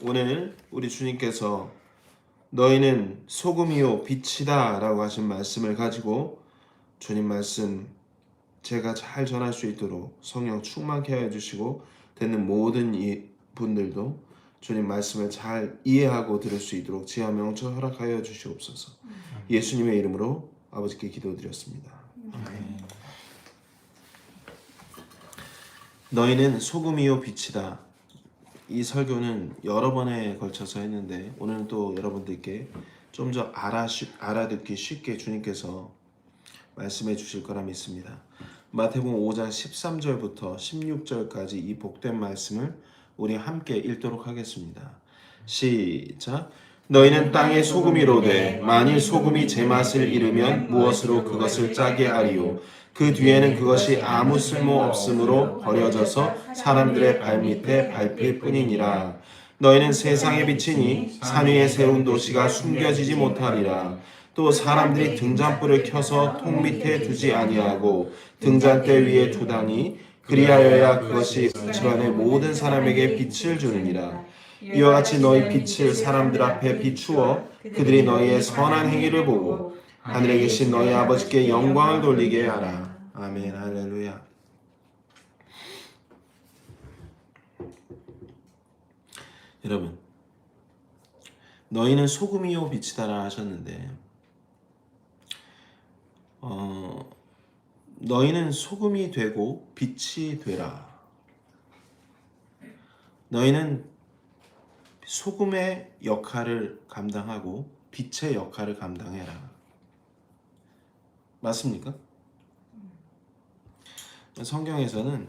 오늘 우리 주님께서 너희는 소금이요 빛이다 라고 하신 말씀을 가지고 주님 말씀 제가 잘 전할 수 있도록 성령 충만케 하여 주시고 되는 모든 이 분들도 주님 말씀을 잘 이해하고 들을 수 있도록 지하 명철 허락하여 주시옵소서. 예수님의 이름으로 아버지께 기도드렸습니다. 너희는 소금이요 빛이다. 이 설교는 여러 번에 걸쳐서 했는데 오늘은 또 여러분들께 좀 더 알아 알아듣기 쉽게 주님께서 말씀해 주실 거라 믿습니다. 마태복음 5장 13절부터 16절까지 이 복된 말씀을 우리 함께 읽도록 하겠습니다. 시작. 너희는 땅의 소금이로되 만일 소금이 제맛을 잃으면 무엇으로 그것을 짜게 하리요? 그 뒤에는 그것이 아무 쓸모 없으므로 버려져서 사람들의 발밑에 밟힐 뿐이니라. 너희는 세상의 빛이니 산 위에 세운 도시가 숨겨지지 못하리라. 또 사람들이 등잔불을 켜서 통 밑에 두지 아니하고 등잔대 위에 두다니 그리하여야 그것이 집안의 모든 사람에게 빛을 주느니라 이와 같이 너희 빛을 사람들 앞에 비추어 그들이 너희의 선한 행위를 보고 하늘에 계신 너희 아버지께 영광을 돌리게 하라. 아멘. 할렐루야. 여러분, 너희는 소금이요 빛이다라 하셨는데, 어, 너희는 소금이 되고 빛이 되라. 너희는 소금의 역할을 감당하고 빛의 역할을 감당해라. 맞습니까? 성경에서는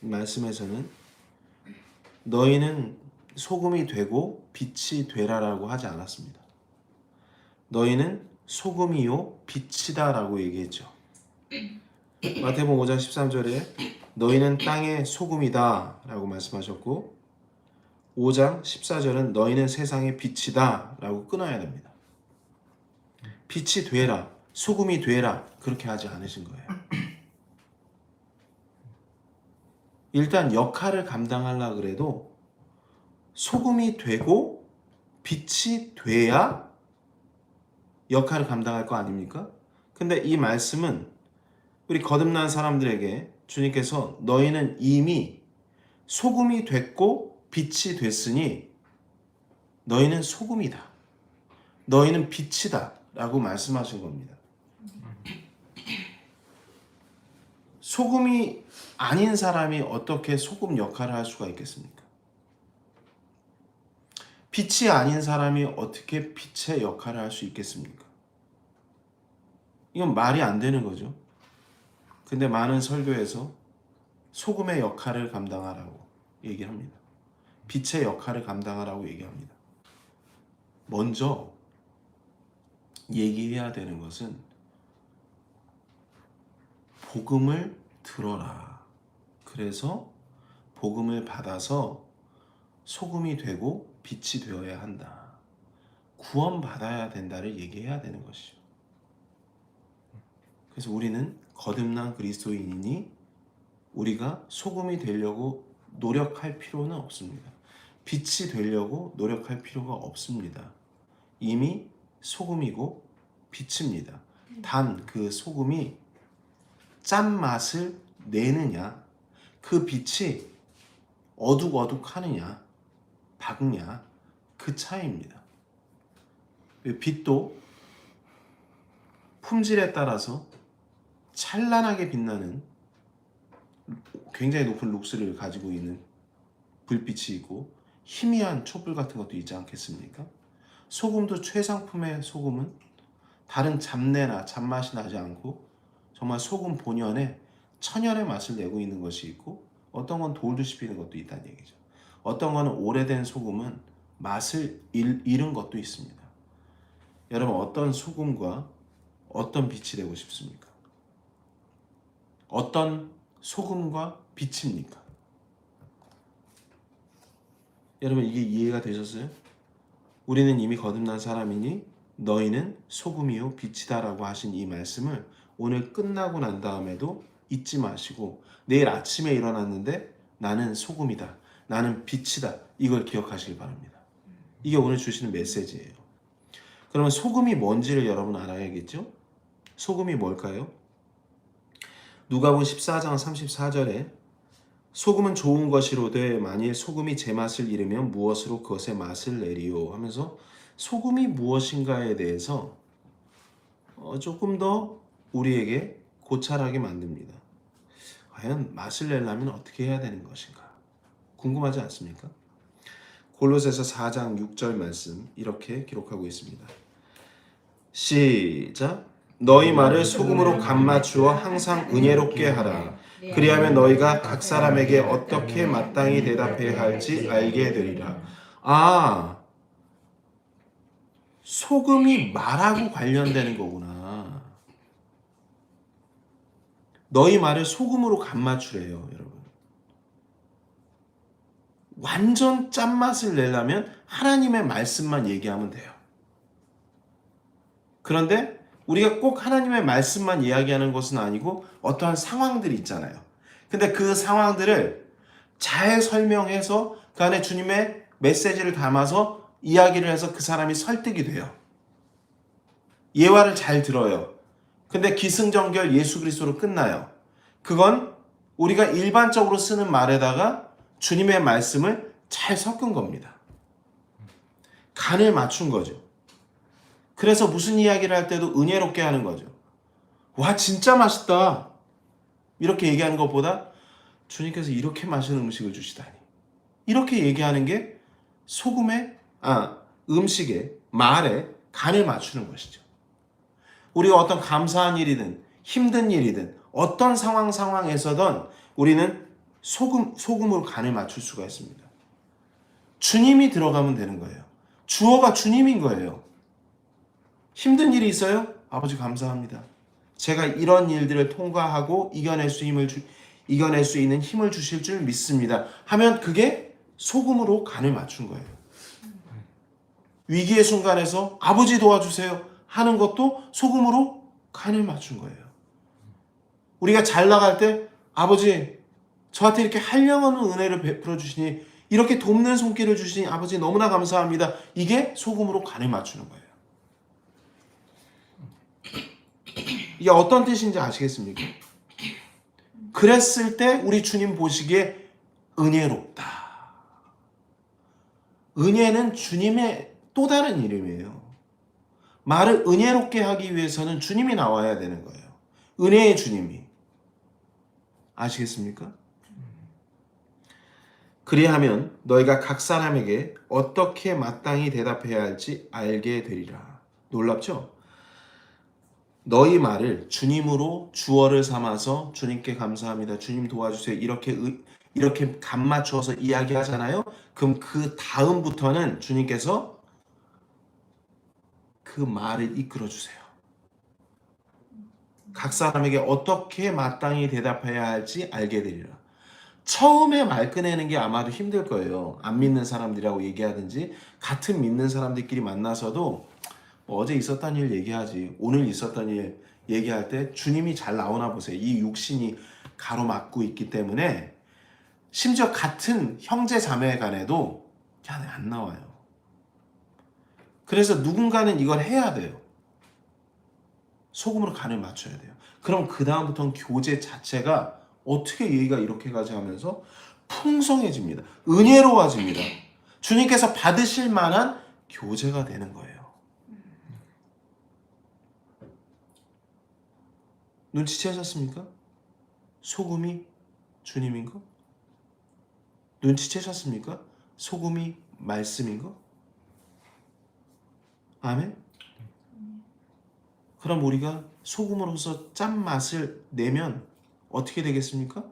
말씀에서는 너희는 소금이 되고 빛이 되라라고 하지 않았습니다. 너희는 소금이요 빛이다라고 얘기했죠. 마태복음 5장 13절에 너희는 땅의 소금이다라고 말씀하셨고 5장 14절은 너희는 세상의 빛이다 라고 끊어야 됩니다. 빛이 되라, 소금이 되라 그렇게 하지 않으신 거예요. 일단 역할을 감당하려 그래도 소금이 되고 빛이 돼야 역할을 감당할 거 아닙니까? 근데 이 말씀은 우리 거듭난 사람들에게 주님께서 너희는 이미 소금이 됐고 빛이 됐으니 너희는 소금이다. 너희는 빛이다. 라고 말씀하신 겁니다. 소금이 아닌 사람이 어떻게 소금 역할을 할 수가 있겠습니까? 빛이 아닌 사람이 어떻게 빛의 역할을 할 수 있겠습니까? 이건 말이 안 되는 거죠. 근데 많은 설교에서 소금의 역할을 감당하라고 얘기를 합니다. 빛의 역할을 감당하라고 얘기합니다. 먼저 얘기해야 되는 것은 복음을 들어라. 그래서 복음을 받아서 소금이 되고 빛이 되어야 한다. 구원받아야 된다를 얘기해야 되는 것이죠. 그래서 우리는 거듭난 그리스도인이니 우리가 소금이 되려고 노력할 필요는 없습니다. 빛이 되려고 노력할 필요가 없습니다. 이미 소금이고 빛입니다. 단 그 소금이 짠맛을 내느냐, 그 빛이 어둑어둑 하느냐, 밝냐, 그 차이입니다. 빛도 품질에 따라서 찬란하게 빛나는 굉장히 높은 룩스를 가지고 있는 불빛이 있고 희미한 촛불 같은 것도 있지 않겠습니까? 소금도 최상품의 소금은 다른 잡내나 잡맛이 나지 않고 정말 소금 본연의 천연의 맛을 내고 있는 것이 있고 어떤 건 돌도 씹히는 것도 있다는 얘기죠. 어떤 거는 오래된 소금은 맛을 잃, 잃은 것도 있습니다. 여러분 어떤 소금과 어떤 빛이 되고 싶습니까? 어떤 소금과 빛입니까? 여러분 이게 이해가 되셨어요? 우리는 이미 거듭난 사람이니 너희는 소금이요 빛이다라고 하신 이 말씀을 오늘 끝나고 난 다음에도 잊지 마시고 내일 아침에 일어났는데 나는 소금이다. 나는 빛이다. 이걸 기억하시길 바랍니다. 이게 오늘 주시는 메시지예요. 그러면 소금이 뭔지를 여러분 알아야겠죠? 소금이 뭘까요? 누가복음 14장 34절에 소금은 좋은 것이로되 만일 소금이 제 맛을 잃으면 무엇으로 그것의 맛을 내리요 하면서 소금이 무엇인가에 대해서 어, 조금 더 우리에게 고찰하게 만듭니다. 과연 맛을 내려면 어떻게 해야 되는 것인가? 궁금하지 않습니까? 골로새서 4장 6절 말씀 이렇게 기록하고 있습니다. 시작. 너희 말을 소금으로 간 맞추어 항상 은혜롭게 하라. 그리하면 너희가 각 사람에게 어떻게 마땅히 대답해야 할지 알게 되리라. 아, 소금이 말하고 관련되는 거구나. 너희 말을 소금으로 간 맞추래요, 여러분. 완전 짠맛을 내려면 하나님의 말씀만 얘기하면 돼요. 그런데 우리가 꼭 하나님의 말씀만 이야기하는 것은 아니고 어떠한 상황들이 있잖아요. 근데 그 상황들을 잘 설명해서 그 안에 주님의 메시지를 담아서 이야기를 해서 그 사람이 설득이 돼요. 예화를 잘 들어요. 근데 기승전결 예수 그리스도로 끝나요. 그건 우리가 일반적으로 쓰는 말에다가 주님의 말씀을 잘 섞은 겁니다. 간을 맞춘 거죠. 그래서 무슨 이야기를 할 때도 은혜롭게 하는 거죠. 와, 진짜 맛있다. 이렇게 얘기하는 것보다 주님께서 이렇게 맛있는 음식을 주시다니. 이렇게 얘기하는 게 소금의, 아, 음식의, 말에 간을 맞추는 것이죠. 우리가 어떤 감사한 일이든 힘든 일이든 어떤 상황 상황에서든 우리는 소금, 소금으로 간을 맞출 수가 있습니다. 주님이 들어가면 되는 거예요. 주어가 주님인 거예요. 힘든 일이 있어요? 아버지 감사합니다. 제가 이런 일들을 통과하고 이겨낼 수 힘을 주, 이겨낼 수 있는 힘을 주실 줄 믿습니다. 하면 그게 소금으로 간을 맞춘 거예요. 위기의 순간에서 아버지 도와주세요 하는 것도 소금으로 간을 맞춘 거예요. 우리가 잘 나갈 때 아버지 저한테 이렇게 한량없는 은혜를 베풀어 주시니 이렇게 돕는 손길을 주시니 아버지 너무나 감사합니다. 이게 소금으로 간을 맞추는 거예요. 이게 어떤 뜻인지 아시겠습니까? 그랬을 때 우리 주님 보시기에 은혜롭다. 은혜는 주님의 또 다른 이름이에요. 말을 은혜롭게 하기 위해서는 주님이 나와야 되는 거예요. 은혜의 주님이. 아시겠습니까? 그리하면 너희가 각 사람에게 어떻게 마땅히 대답해야 할지 알게 되리라. 놀랍죠? 너희 말을 주님으로 주어를 삼아서 주님께 감사합니다. 주님 도와주세요. 이렇게 의- 이렇게 간 맞추어서 이야기하잖아요. 그럼 그 다음부터는 주님께서 그 말을 이끌어 주세요. 각 사람에게 어떻게 마땅히 대답해야 할지 알게 되리라. 처음에 말 꺼내는 게 아마도 힘들 거예요. 안 믿는 사람들이라고 얘기하든지 같은 믿는 사람들끼리 만나서도 뭐 어제 있었던 일 얘기하지 오늘 있었던 일 얘기할 때 주님이 잘 나오나 보세요. 이 육신이 가로막고 있기 때문에 심지어 같은 형제 자매 간에도 잘안 나와요. 그래서 누군가는 이걸 해야 돼요. 소금으로 간을 맞춰야 돼요. 그럼 그 다음부터는 교제 자체가 어떻게 얘기가 이렇게 가지 하면서 풍성해집니다. 은혜로워집니다. 주님께서 받으실 만한 교제가 되는 거예요. 눈치채셨습니까? 소금이 주님인 거? 눈치채셨습니까? 소금이 말씀인 거? 아멘? 그럼 우리가 소금으로서 짠맛을 내면 어떻게 되겠습니까?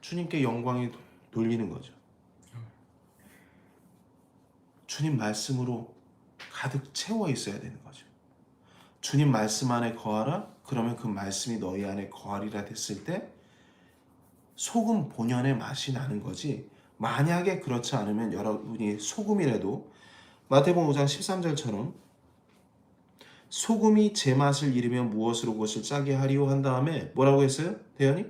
주님께 영광이 돌리는 거죠. 주님 말씀으로 가득 채워 있어야 되는 거죠. 주님 말씀 안에 거하라. 그러면 그 말씀이 너희 안에 거하리라 됐을 때 소금 본연의 맛이 나는 거지. 만약에 그렇지 않으면 여러분이 소금이라도 마태복음 5장 13절처럼 소금이 제 맛을 잃으면 무엇으로 그것을 짜게 하리요 한 다음에 뭐라고 했어요? 대현이?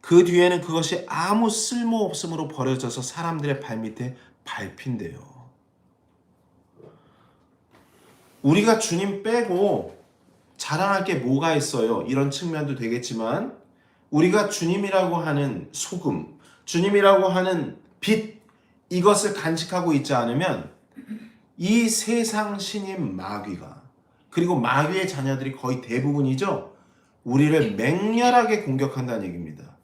그 뒤에는 그것이 아무 쓸모 없음으로 버려져서 사람들의 발밑에 밟힌대요. 우리가 주님 빼고 자랑할 게 뭐가 있어요? 이런 측면도 되겠지만 우리가 주님이라고 하는 소금, 주님이라고 하는 빛 이것을 간직하고 있지 않으면 이 세상 신인 마귀가 그리고 마귀의 자녀들이 거의 대부분이죠. 우리를 맹렬하게 공격한다는 얘기입니다.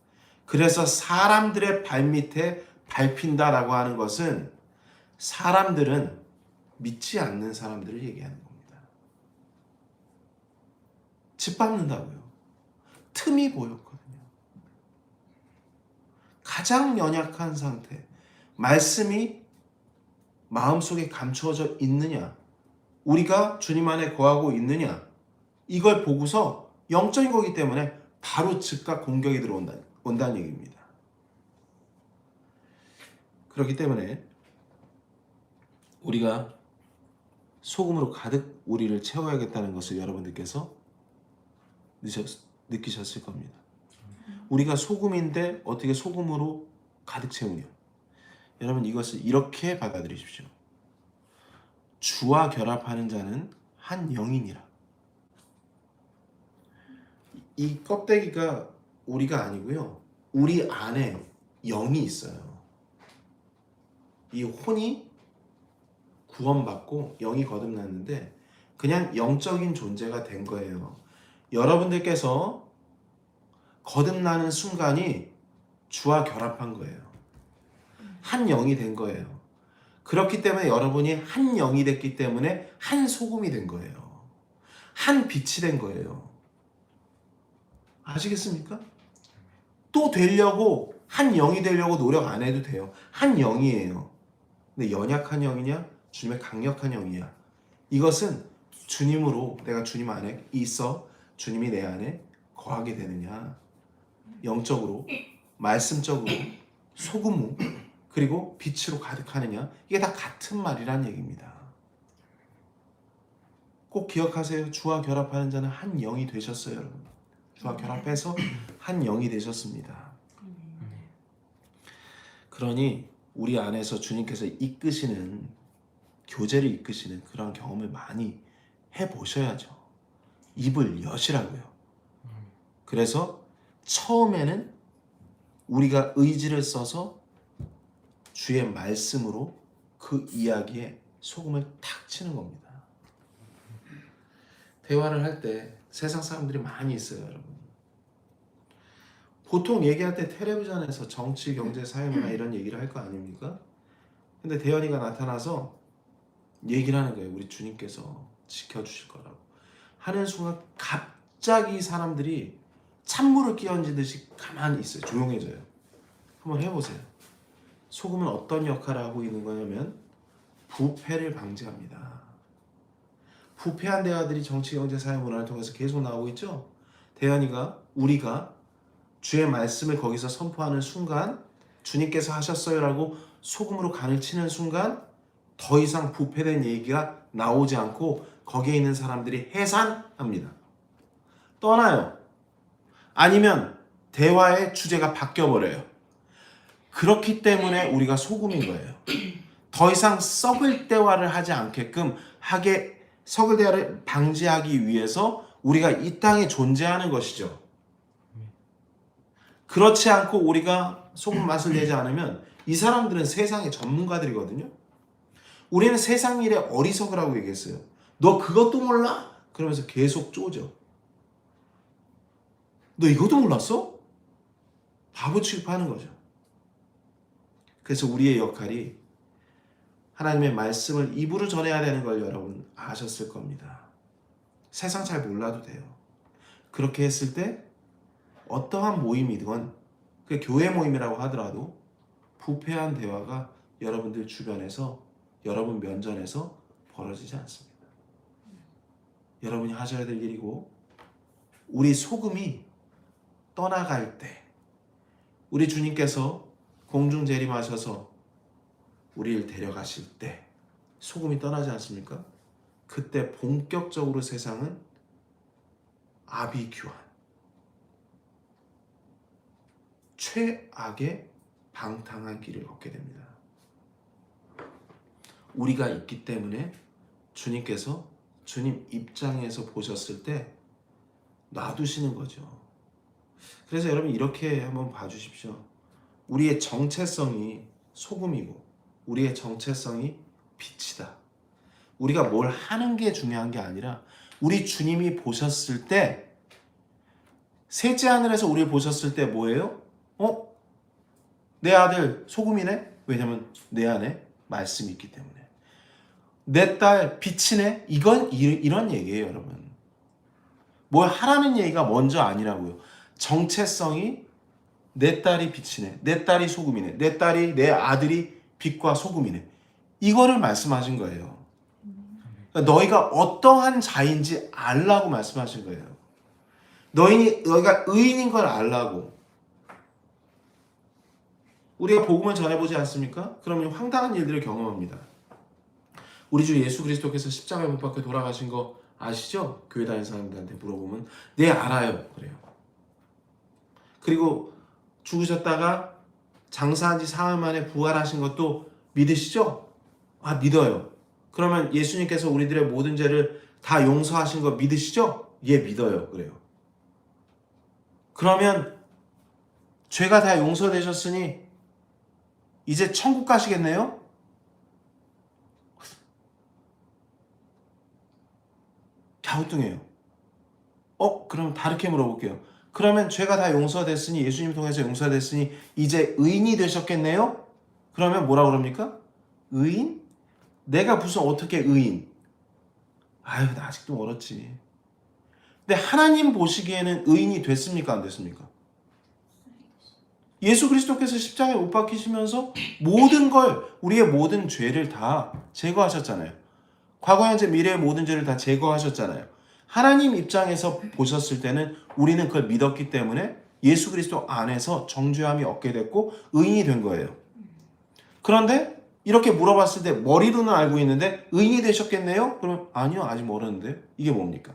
그래서 사람들의 발밑에 밟힌다라고 하는 것은 사람들은 믿지 않는 사람들을 얘기하는 겁니다. 짓밟는다고요. 틈이 보였거든요. 가장 연약한 상태, 말씀이 마음속에 감추어져 있느냐, 우리가 주님 안에 거하고 있느냐, 이걸 보고서 영적인 거기 때문에 바로 즉각 공격이 들어온다, 온다는 얘기입니다. 그렇기 때문에 우리가 소금으로 가득 우리를 채워야겠다는 것을 여러분들께서 느끼셨을 겁니다. 우리가 소금인데 어떻게 소금으로 가득 채우냐? 여러분 이것을 이렇게 받아들이십시오. 주와 결합하는 자는 한 영이니라. 이 껍데기가 우리가 아니고요. 우리 안에 영이 있어요. 이 혼이 구원받고 영이 거듭났는데 그냥 영적인 존재가 된 거예요. 여러분들께서 거듭나는 순간이 주와 결합한 거예요. 한 영이 된 거예요. 그렇기 때문에 여러분이 한 영이 됐기 때문에 한 소금이 된 거예요. 한 빛이 된 거예요. 아시겠습니까? 또 되려고 한 영이 되려고 노력 안 해도 돼요. 한 영이에요. 근데 연약한 영이냐? 주님의 강력한 영이야. 이것은 주님으로 내가 주님 안에 있어 주님이 내 안에 거하게 되느냐. 영적으로, 말씀적으로, 소금무, 그리고 빛으로 가득하느냐. 이게 다 같은 말이란 얘기입니다. 꼭 기억하세요. 주와 결합하는 자는 한 영이 되셨어요, 여러분. 주와 결합해서 한 영이 되셨습니다. 그러니 우리 안에서 주님께서 이끄시는 교제를 이끄시는 그런 경험을 많이 해 보셔야죠. 입을 여시라고요. 그래서 처음에는 우리가 의지를 써서 주의 말씀으로 그 이야기에 소금을 탁 치는 겁니다. 대화를 할 때 세상 사람들이 많이 있어요, 여러분. 보통 얘기할 때 텔레비전에서 정치, 경제, 사회문화 이런 얘기를 할 거 아닙니까? 근데 대현이가 나타나서 얘기를 하는 거예요. 우리 주님께서 지켜주실 거라고. 하는 순간 갑자기 사람들이 찬물을 끼얹듯이 가만히 있어요. 조용해져요. 한번 해보세요. 소금은 어떤 역할을 하고 있는 거냐면 부패를 방지합니다. 부패한 대화들이 정치, 경제, 사회, 문화를 통해서 계속 나오고 있죠. 대현이가 우리가 주의 말씀을 거기서 선포하는 순간 주님께서 하셨어요라고 소금으로 간을 치는 순간 더 이상 부패된 얘기가 나오지 않고 거기에 있는 사람들이 해산합니다. 떠나요. 아니면 대화의 주제가 바뀌어 버려요. 그렇기 때문에 우리가 소금인 거예요. 더 이상 썩을 대화를 하지 않게끔 하게 썩을 대화를 방지하기 위해서 우리가 이 땅에 존재하는 것이죠. 그렇지 않고 우리가 소금 맛을 내지 않으면 이 사람들은 세상의 전문가들이거든요. 우리는 세상 일에 어리석으라고 얘기했어요. 너 그것도 몰라? 그러면서 계속 쪼죠. 너 이것도 몰랐어? 바보 취급하는 거죠. 그래서 우리의 역할이 하나님의 말씀을 입으로 전해야 되는 걸 여러분 아셨을 겁니다. 세상 잘 몰라도 돼요. 그렇게 했을 때 어떠한 모임이든 그 교회 모임이라고 하더라도 부패한 대화가 여러분들 주변에서 여러분 면전에서 벌어지지 않습니다. 여러분이 하셔야 될 일이고 우리 소금이 떠나갈 때 우리 주님께서 공중 재림하셔서 우리를 데려가실 때 소금이 떠나지 않습니까? 그때 본격적으로 세상은 아비규환 최악의 방탕한 길을 걷게 됩니다. 우리가 있기 때문에 주님께서 주님 입장에서 보셨을 때 놔두시는 거죠. 그래서 여러분 이렇게 한번 봐주십시오. 우리의 정체성이 소금이고 우리의 정체성이 빛이다. 우리가 뭘 하는 게 중요한 게 아니라 우리 주님이 보셨을 때 셋째 하늘에서 우리를 보셨을 때 뭐예요? 어? 내 아들 소금이네? 왜냐면 내 안에 말씀이 있기 때문에. 내딸 빛이네? 이건 이, 이런 얘기예요, 여러분. 뭘 하라는 얘기가 먼저 아니라고요. 정체성이 내 딸이 빛이네. 내 딸이 소금이네. 내 딸이 내 아들이 빛과 소금이네. 이거를 말씀하신 거예요. 그러니까 너희가 어떠한 자인지 알라고 말씀하신 거예요. 너희니 너희가 의인인 걸 알라고. 우리가 복음을 전해보지 않습니까? 그러면 황당한 일들을 경험합니다. 우리 주 예수 그리스도께서 십자가에 못 박혀 돌아가신 거 아시죠? 교회 다니는 사람들한테 물어보면 네 알아요. 그래요. 그리고 죽으셨다가 장사한 지 사흘 만에 부활하신 것도 믿으시죠? 아 믿어요. 그러면 예수님께서 우리들의 모든 죄를 다 용서하신 거 믿으시죠? 예 믿어요. 그래요. 그러면 죄가 다 용서되셨으니 이제 천국 가시겠네요? 갸우뚱해요. 어? 그럼 다르게 물어볼게요. 그러면 죄가 다 용서됐으니 예수님 통해서 용서됐으니 이제 의인이 되셨겠네요? 그러면 뭐라 그럽니까? 의인? 내가 무슨 어떻게 의인? 아유 나 아직도 멀었지. 근데 하나님 보시기에는 의인이 됐습니까 안 됐습니까? 예수 그리스도께서 십자가에 못 박히시면서 모든 걸 우리의 모든 죄를 다 제거하셨잖아요. 과거 현재 미래의 모든 죄를 다 제거하셨잖아요. 하나님 입장에서 보셨을 때는 우리는 그걸 믿었기 때문에 예수 그리스도 안에서 정죄함이 얻게 됐고 의인이 된 거예요. 그런데 이렇게 물어봤을 때 머리로는 알고 있는데 의인이 되셨겠네요? 그러면 아니요 아직 멀었는데 이게 뭡니까?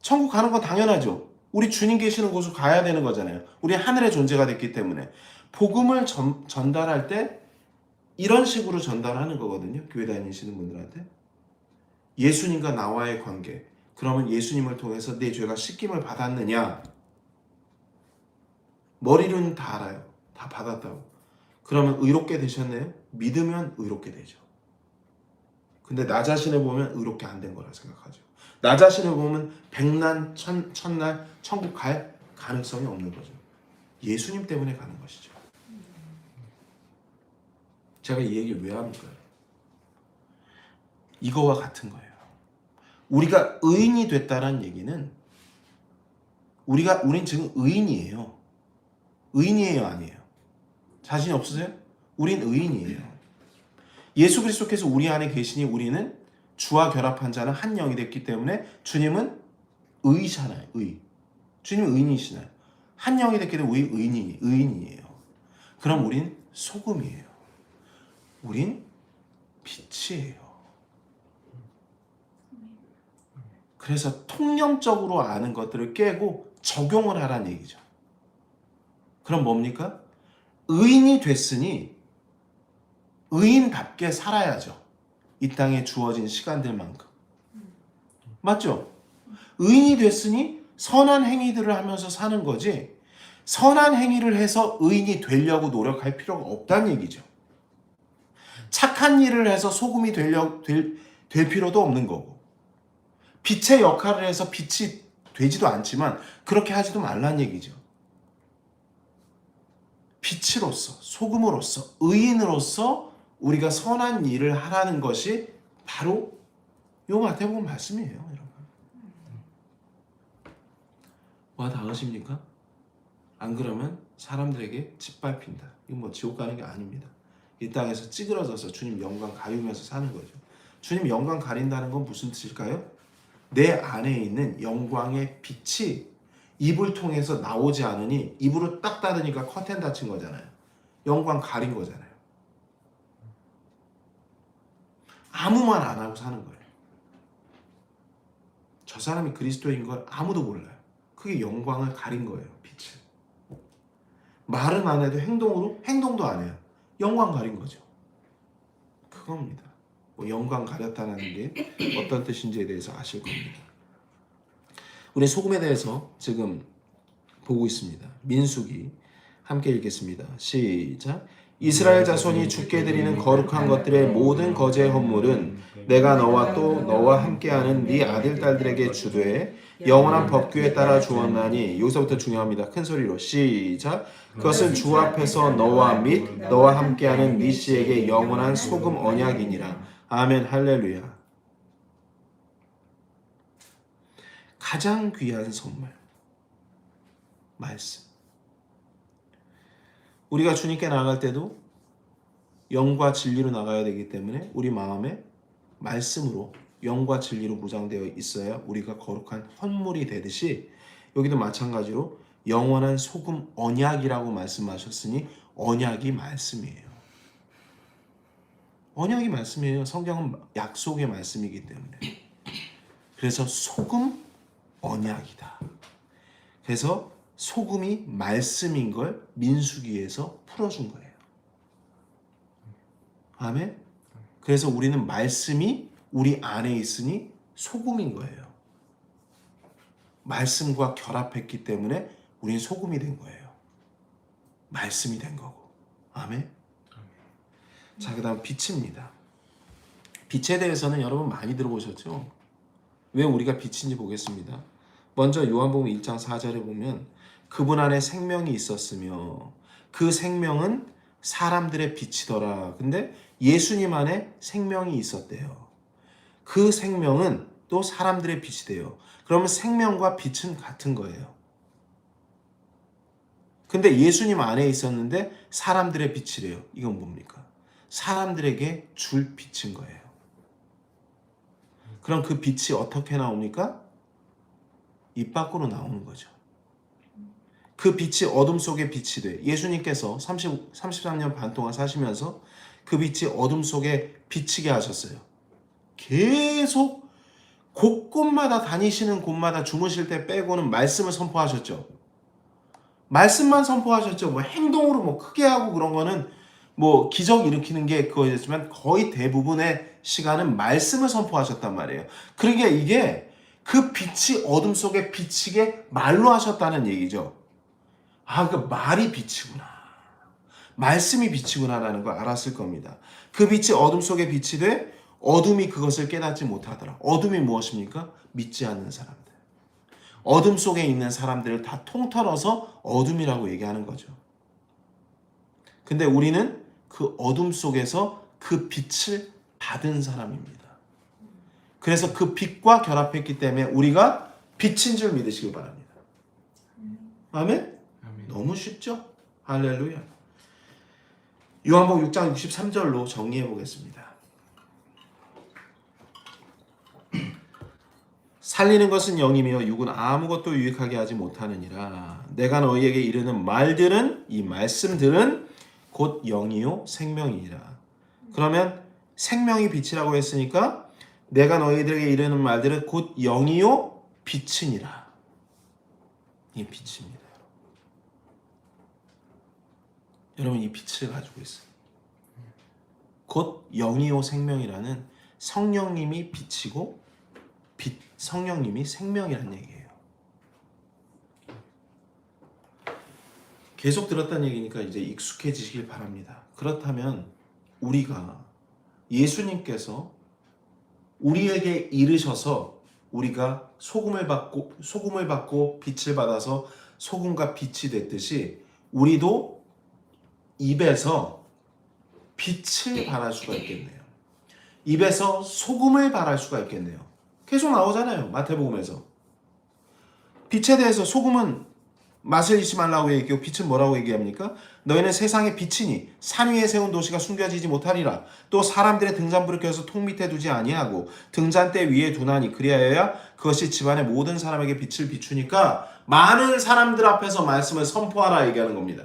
천국 가는 건 당연하죠. 우리 주님 계시는 곳으로 가야 되는 거잖아요. 우리 하늘의 존재가 됐기 때문에 복음을 전, 전달할 때 이런 식으로 전달하는 거거든요. 교회 다니시는 분들한테 예수님과 나와의 관계. 그러면 예수님을 통해서 내 죄가 씻김을 받았느냐? 머리로는 다 알아요. 다 받았다고. 그러면 의롭게 되셨네요? 믿으면 의롭게 되죠. 근데 나 자신을 보면 의롭게 안 된 거라 생각하죠. 나 자신을 보면 백난 천, 첫날 천국 갈 가능성이 없는 거죠. 예수님 때문에 가는 것이죠. 제가 이 얘기를 왜 합니까? 이거와 같은 거예요. 우리가 의인이 됐다는 얘기는 우리가 우린 지금 의인이에요. 의인이에요, 아니에요? 자신 없으세요? 우린 의인이에요. 예수 그리스도께서 우리 안에 계시니 우리는 주와 결합한 자는 한 영이 됐기 때문에 주님은 의잖아요. 의. 주님은 의인이시나요? 한 영이 됐기 때문에 우리 의인이 의인이에요. 그럼 우린 소금이에요. 우린 빛이에요. 그래서 통념적으로 아는 것들을 깨고 적용을 하라는 얘기죠. 그럼 뭡니까? 의인이 됐으니 의인답게 살아야죠. 이 땅에 주어진 시간들만큼. 맞죠? 의인이 됐으니 선한 행위들을 하면서 사는 거지. 선한 행위를 해서 의인이 되려고 노력할 필요가 없다는 얘기죠. 착한 일을 해서 소금이 되려, 될, 될 필요도 없는 거고. 빛의 역할을 해서 빛이 되지도 않지만 그렇게 하지도 말란 얘기죠. 빛으로서, 소금으로서, 의인으로서 우리가 선한 일을 하라는 것이 바로 요 마태복음 말씀이에요, 여러분. 와 닿으십니까? 안 그러면 사람들에게 짓밟힌다. 이건 뭐 지옥 가는 게 아닙니다. 이 땅에서 찌그러져서 주님 영광 가리면서 사는 거죠. 주님 영광 가린다는 건 무슨 뜻일까요? 내 안에 있는 영광의 빛이 입을 통해서 나오지 않으니 입으로 딱 닫으니까 커튼 닫힌 거잖아요. 영광 가린 거잖아요. 아무 말 안 하고 사는 거예요. 저 사람이 그리스도인 걸 아무도 몰라요. 그게 영광을 가린 거예요. 빛을. 말은 안 해도 행동으로 행동도 안 해요. 영광 가린 거죠. 그겁니다. 뭐 영광 가렸다는 게 어떤 뜻인지에 대해서 아실 겁니다. 우리 소금에 대해서 지금 보고 있습니다. 민수기 함께 읽겠습니다. 시작. 이스라엘 자손이 주께 드리는 거룩한 것들의 모든 거제 헌물은 내가 너와 또 너와 함께하는 네 아들 딸들에게 주되 영원한 법규에 따라 주었나니 여기서부터 중요합니다. 큰 소리로 시작. 그것은 주 앞에서 너와 및 너와 함께하는 네 씨에게 영원한 소금 언약이니라. 아멘 할렐루야. 가장 귀한 선물 말씀. 우리가 주님께 나갈 때도 영과 진리로 나가야 되기 때문에 우리 마음에 말씀으로 영과 진리로 무장되어 있어야 우리가 거룩한 헌물이 되듯이 여기도 마찬가지로 영원한 소금 언약이라고 말씀하셨으니 언약이 말씀이에요. 언약이 말씀이에요. 성경은 약속의 말씀이기 때문에. 그래서 소금 언약이다. 그래서 소금이 말씀인 걸 민수기에서 풀어준 거예요. 아멘. 그래서 우리는 말씀이 우리 안에 있으니 소금인 거예요. 말씀과 결합했기 때문에 우리는 소금이 된 거예요. 말씀이 된 거고. 아멘. 자, 그다음 빛입니다. 빛에 대해서는 여러분 많이 들어보셨죠? 왜 우리가 빛인지 보겠습니다. 먼저 요한복음 1장 4절에 보면 그분 안에 생명이 있었으며 그 생명은 사람들의 빛이더라. 근데 예수님 안에 생명이 있었대요. 그 생명은 또 사람들의 빛이 돼요. 그러면 생명과 빛은 같은 거예요. 근데 예수님 안에 있었는데 사람들의 빛이래요. 이건 뭡니까? 사람들에게 줄 빛인 거예요. 그럼 그 빛이 어떻게 나옵니까? 입 밖으로 나오는 거죠. 그 빛이 어둠 속에 빛이 돼. 예수님께서 30, 33년 반 동안 사시면서 그 빛이 어둠 속에 비치게 하셨어요. 계속 곳곳마다 다니시는 곳마다 주무실 때 빼고는 말씀을 선포하셨죠. 말씀만 선포하셨죠. 뭐 행동으로 뭐 크게 하고 그런 거는 뭐 기적 일으키는 게 그거였지만 거의 대부분의 시간은 말씀을 선포하셨단 말이에요. 그러니까 이게 그 빛이 어둠 속에 비치게 말로 하셨다는 얘기죠. 아, 그 말이 빛이구나. 말씀이 빛이구나라는 걸 알았을 겁니다. 그 빛이 어둠 속에 빛이 돼 어둠이 그것을 깨닫지 못하더라. 어둠이 무엇입니까? 믿지 않는 사람들. 어둠 속에 있는 사람들을 다 통틀어서 어둠이라고 얘기하는 거죠. 근데 우리는 그 어둠 속에서 그 빛을 받은 사람입니다. 그래서 그 빛과 결합했기 때문에 우리가 빛인 줄 믿으시기 바랍니다. 아멘? 아멘. 너무 쉽죠? 할렐루야. 요한복음 6장 63절로 정리해 보겠습니다. 살리는 것은 영이며 육은 아무것도 유익하게 하지 못하느니라. 내가 너희에게 이르는 말들은 이 말씀들은 곧 영이요 생명이니라. 그러면 생명이 빛이라고 했으니까 내가 너희들에게 이르는 말들은 곧 영이요 빛이니라. 이 빛입니다. 여러분 이 빛을 가지고 있어요. 곧 영이요 생명이라는 성령님이 빛이고 빛 성령님이 생명이라는 얘기예요. 계속 들었다는 얘기니까 이제 익숙해지시길 바랍니다. 그렇다면 우리가 예수님께서 우리에게 이르셔서 우리가 소금을 받고 소금을 받고 빛을 받아서 소금과 빛이 됐듯이 우리도 입에서 빛을 발할 수가 있겠네요. 입에서 소금을 발할 수가 있겠네요. 계속 나오잖아요. 마태복음에서. 빛에 대해서 소금은 맛을 잊지 말라고 얘기하고 빛은 뭐라고 얘기합니까? 너희는 세상의 빛이니 산 위에 세운 도시가 숨겨지지 못하리라. 또 사람들의 등잔불을 켜서 통 밑에 두지 아니하고 등잔대 위에 두나니 그리하여야 그것이 집안의 모든 사람에게 빛을 비추니까 많은 사람들 앞에서 말씀을 선포하라 얘기하는 겁니다.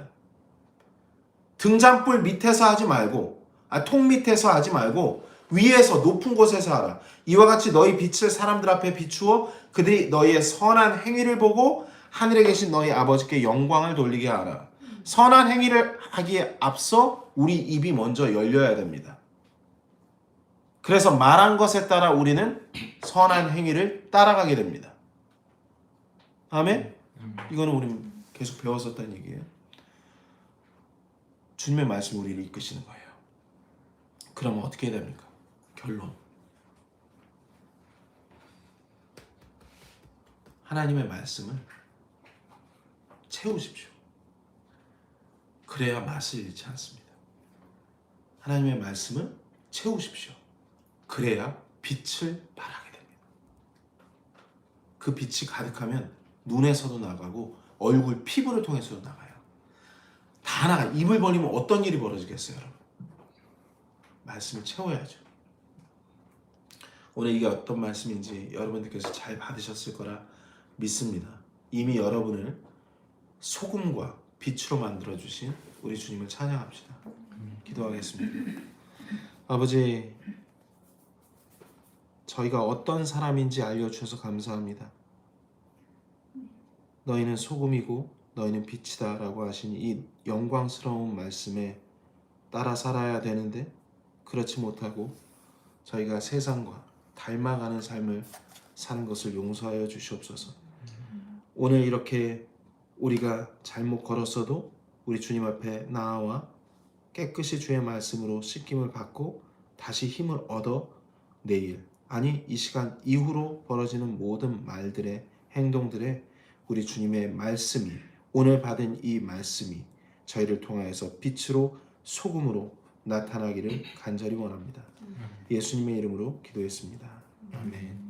등잔불 밑에서 하지 말고 아, 통 밑에서 하지 말고 위에서 높은 곳에서 하라. 이와 같이 너희 빛을 사람들 앞에 비추어 그들이 너희의 선한 행위를 보고 하늘에 계신 너희 아버지께 영광을 돌리게 하라. 선한 행위를 하기에 앞서 우리 입이 먼저 열려야 됩니다. 그래서 말한 것에 따라 우리는 선한 행위를 따라가게 됩니다. 아멘? 이거는 우리 계속 배웠었던 얘기예요. 주님의 말씀이 우리를 이끄시는 거예요. 그러면 어떻게 해야 됩니까? 결론. 하나님의 말씀을 채우십시오. 그래야 맛을 잃지 않습니다. 하나님의 말씀을 채우십시오. 그래야 빛을 발하게 됩니다. 그 빛이 가득하면 눈에서도 나가고 얼굴 피부를 통해서도 나가요. 다 나가. 입을 벌리면 어떤 일이 벌어지겠어요, 여러분? 말씀을 채워야죠. 오늘 이게 어떤 말씀인지 여러분들께서 잘 받으셨을 거라 믿습니다. 이미 여러분을 소금과 빛으로 만들어 주신 우리 주님을 찬양합시다. 기도하겠습니다. 아버지, 저희가 어떤 사람인지 알려 주셔서 감사합니다. 너희는 소금이고 너희는 빛이다라고 하신 이 영광스러운 말씀에 따라 살아야 되는데 그렇지 못하고 저희가 세상과 닮아가는 삶을 사는 것을 용서하여 주시옵소서. 오늘 이렇게 우리가 잘못 걸었어도 우리 주님 앞에 나아와 깨끗이 주의 말씀으로 씻김을 받고 다시 힘을 얻어 내일 아니 이 시간 이후로 벌어지는 모든 말들의 행동들에 우리 주님의 말씀이 오늘 받은 이 말씀이 저희를 통하여서 빛으로 소금으로 나타나기를 간절히 원합니다. 예수님의 이름으로 기도했습니다. 아멘.